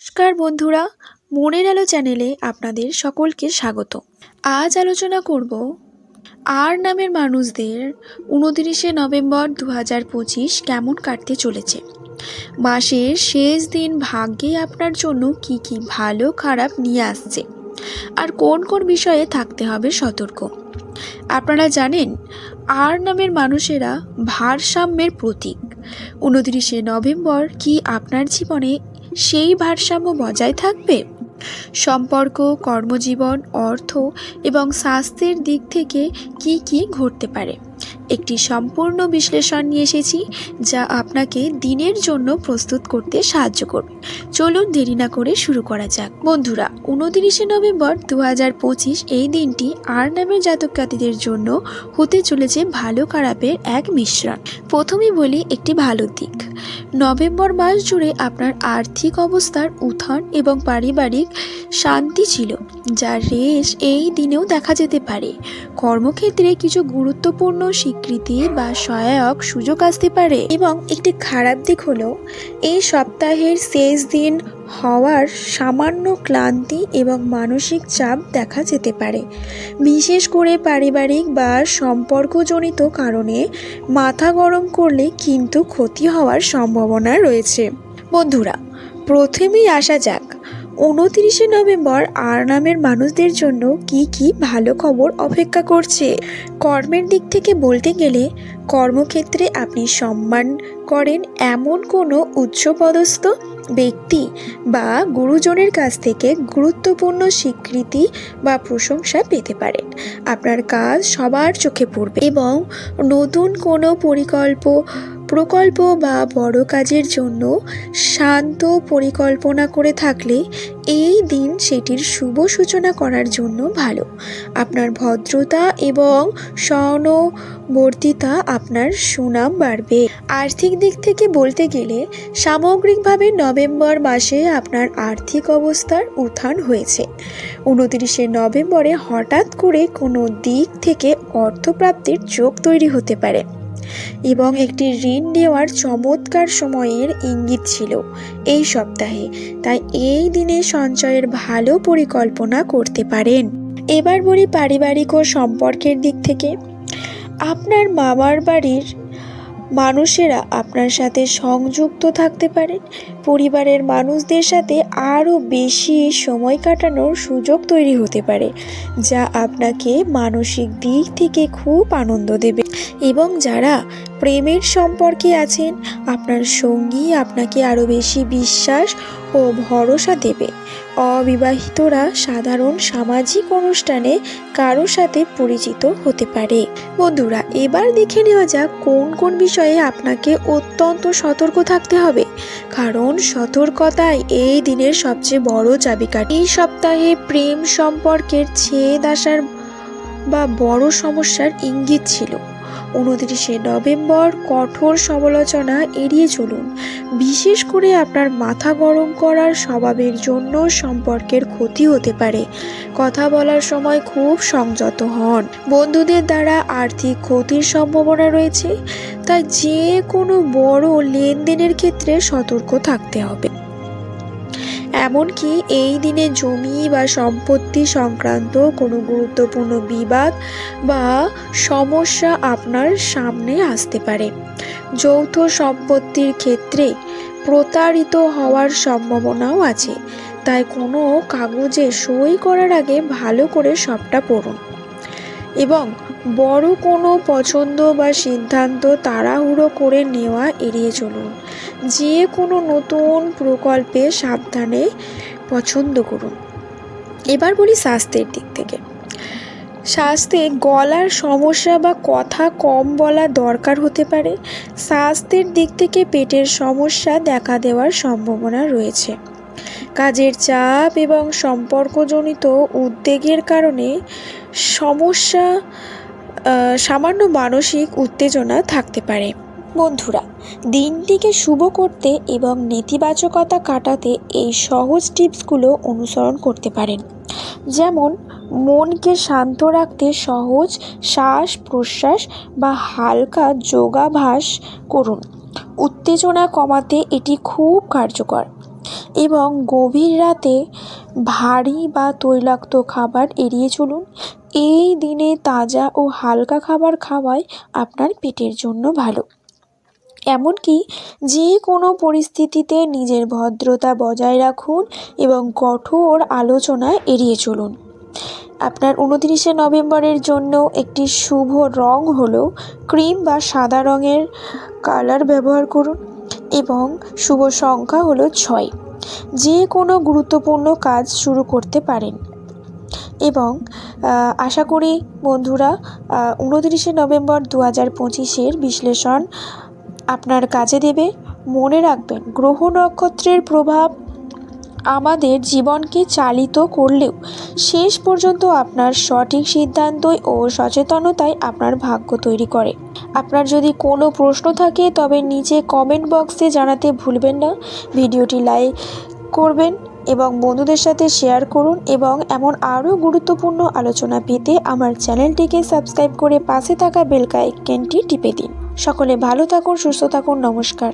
নমস্কার বন্ধুরা, মনের আলো চ্যানেলে আপনাদের সকলকে স্বাগত। আজ আলোচনা করব আর নামের মানুষদের উনতিরিশে নভেম্বর দু হাজার পঁচিশ কেমন কাটতে চলেছে। মাসের শেষ দিন ভাগ্যে আপনার জন্য কি কি ভালো খারাপ নিয়ে আসছে আর কোন কোন বিষয়ে থাকতে হবে সতর্ক। আপনারা জানেন, আর নামের মানুষেরা ভারসাম্যের প্রতীক। উনতিরিশে নভেম্বর কি আপনার জীবনে সেই ভারসাম্য বজায় থাকবে? সম্পর্ক, কর্মজীবন, অর্থ এবং স্বাস্থ্যের দিক থেকে কি কি ঘটতে পারে? একটি সম্পূর্ণ বিশ্লেষণ নিয়ে এসেছি, যা আপনাকে দিনের জন্য প্রস্তুত করতে সাহায্য করবে। চলুন দেরি না করে শুরু করা যাক। বন্ধুরা উনতিরিশে নভেম্বর দু হাজার পঁচিশ এই দিনটি আর নামের জাতক জাতিদের জন্য হতে চলেছে ভালো খারাপের এক মিশ্রণ। প্রথমেই বলি একটি ভালো দিক। নভেম্বর মাস জুড়ে আপনার আর্থিক অবস্থার উত্থান এবং পারিবারিক শান্তি ছিল যার রেশ এই দিনেও দেখা যেতে পারে। কর্মক্ষেত্রে কিছু গুরুত্বপূর্ণ স্বীকৃতি বা সহায়ক সুযোগ আসতে পারে। এবং একটি খারাপ দিক হলো, এই সপ্তাহের শেষ দিন হওয়ার সামান্য ক্লান্তি এবং মানসিক চাপ দেখা যেতে পারে। বিশেষ করে পারিবারিক বা সম্পর্কজনিত কারণে মাথা গরম করলে কিন্তু ক্ষতি হওয়ার সম্ভাবনা রয়েছে। বন্ধুরা, প্রথমেই আসা যাক উনতিরিশে নভেম্বর আর নামের মানুষদের জন্য কি কি ভালো খবর অপেক্ষা করছে? কর্মের দিক থেকে বলতে গেলে, কর্মক্ষেত্রে আপনি সম্মান করেন এমন কোনো উচ্চপদস্থ ব্যক্তি বা গুরুজনের কাছ থেকে গুরুত্বপূর্ণ স্বীকৃতি বা প্রশংসা পেতে পারেন। আপনার কাজ সবার চোখে পড়বে এবং নতুন কোনো পরিকল্প প্রকল্প বা বড় কাজের জন্য শান্ত পরিকল্পনা করে থাকলে এই দিন সেটির শুভ সূচনা করার জন্য ভালো। আপনার ভদ্রতা এবং সহানুবর্তিতা আপনার সুনাম বাড়বে। আর্থিক দিক থেকে বলতে গেলে, সামগ্রিকভাবে নভেম্বর মাসে আপনার আর্থিক অবস্থার উত্থান হয়েছে। উনতিরিশে নভেম্বরে হঠাৎ করে কোনো দিক থেকে অর্থপ্রাপ্তির যোগ তৈরি হতে পারে। এবং একটি ঋণ নেওয়ার চমৎকার সময়ের ইঙ্গিত ছিল এই সপ্তাহে। তাই এই দিনে সঞ্চয়ের ভালো পরিকল্পনা করতে পারেন। এবার বলি পারিবারিক ও সম্পর্কের দিক থেকে। আপনার মামার বাড়ির মানুষেরা আপনার সাথে সংযুক্ত থাকতে পারেন পরিবারের মানুষদের সাথে আরও বেশি সময় কাটানোর সুযোগ তৈরি হতে পারে, যা আপনাকে মানসিক দিক থেকে খুব আনন্দ দেবে। এবং যারা প্রেমের সম্পর্কে আছেন, আপনার সঙ্গী আপনাকে আরও বেশি বিশ্বাস ও ভরসা দেবে। অবিবাহিতরা সাধারণ সামাজিক অনুষ্ঠানে কারও সাথে পরিচিত হতে পারে। বন্ধুরা, এবার দেখে নেওয়া যাক কোন কোন বিষয়ে আপনাকে অত্যন্ত সতর্ক থাকতে হবে। কারণ সতর্কতাই এই দিনের সবচেয়ে বড় চাবিকাঠি। এই সপ্তাহে প্রেম সম্পর্কের ছেদ আসার বা বড় সমস্যার ইঙ্গিত ছিল। উনত্রিশে নভেম্বর কঠোর সমালোচনা এড়িয়ে চলুন। বিশেষ করে আপনার মাথা গরম করার স্বভাবের জন্য সম্পর্কের ক্ষতি হতে পারে। কথা বলার সময় খুব সংযত হন। বন্ধুদের দ্বারা আর্থিক ক্ষতির সম্ভাবনা রয়েছে, তাই যে কোনো বড় লেনদেনের ক্ষেত্রে সতর্ক থাকতে হবে। এমনকি এই দিনে জমি বা সম্পত্তি সংক্রান্ত কোনো গুরুত্বপূর্ণ বিবাদ বা সমস্যা আপনার সামনে আসতে পারে। যৌথ সম্পত্তির ক্ষেত্রে প্রতারিত হওয়ার সম্ভাবনাও আছে, তাই কোনো কাগজে সই করার আগে ভালো করে সবটা পড়ুন। এবং বড় কোনো পছন্দ বা সিদ্ধান্ত তাড়াহুড়ো করে নেওয়া এড়িয়ে চলুন। যে কোনো নতুন প্রকল্পে সাবধানে পছন্দ করুন। এবার বলি স্বাস্থ্যের দিক থেকে। স্বাস্থ্যে গলার সমস্যা বা কথা কম বলা দরকার হতে পারে। স্বাস্থ্যের দিক থেকে পেটের সমস্যা দেখা দেওয়ার সম্ভাবনা রয়েছে। কাজের চাপ এবং সম্পর্কজনিত উদ্বেগের কারণে সমস্যা সামান্য মানসিক উত্তেজনা থাকতে পারে। বন্ধুরা, দিনটিকে শুভ করতে এবং নেতিবাচকতা কাটাতে এই সহজ টিপসগুলো অনুসরণ করতে পারেন। যেমন, মনকে শান্ত রাখতে সহজ শ্বাস প্রশ্বাস বা হালকা যোগাভ্যাস করুন। উত্তেজনা কমাতে এটি খুব কার্যকর। এবং গভীর রাতে ভারী বা তৈলাক্ত খাবার এড়িয়ে চলুন। এই দিনে তাজা ও হালকা খাবার খাওয়াই আপনার পেটের জন্য ভালো। এমনকি যে কোনো পরিস্থিতিতে নিজের ভদ্রতা বজায় রাখুন এবং কঠোর আলোচনা এড়িয়ে চলুন। আপনার উনতিরিশে নভেম্বরের জন্য একটি শুভ রং হলো ক্রিম বা সাদা রঙের কালার ব্যবহার করুন এবং শুভ সংখ্যা হলো ছয়। যে কোনো গুরুত্বপূর্ণ কাজ শুরু করতে পারেন। এবং আশা করি বন্ধুরা উনতিরিশে নভেম্বর দু হাজার পঁচিশের বিশ্লেষণ আপনার কাজে দেবে। মনে রাখবেন, গ্রহ নক্ষত্রের প্রভাব আমাদের জীবনকে চালিত করলেও শেষ পর্যন্ত আপনার সঠিক সিদ্ধান্তই ও সচেতনতাই আপনার ভাগ্য তৈরি করে। আপনার যদি কোনো প্রশ্ন থাকে, তবে নিচে কমেন্ট বক্সে জানাতে ভুলবেন না। ভিডিওটি লাইক করবেন। এবং বন্ধুদের সাথে শেয়ার করুন এবং এমন আরও গুরুত্বপূর্ণ আলোচনা পেতে আমার চ্যানেলটিকে সাবস্ক্রাইব করে পাশে থাকা বেলকা আইকনটি টিপে দিন। সকলে ভালো থাকুন, সুস্থ থাকুন, নমস্কার।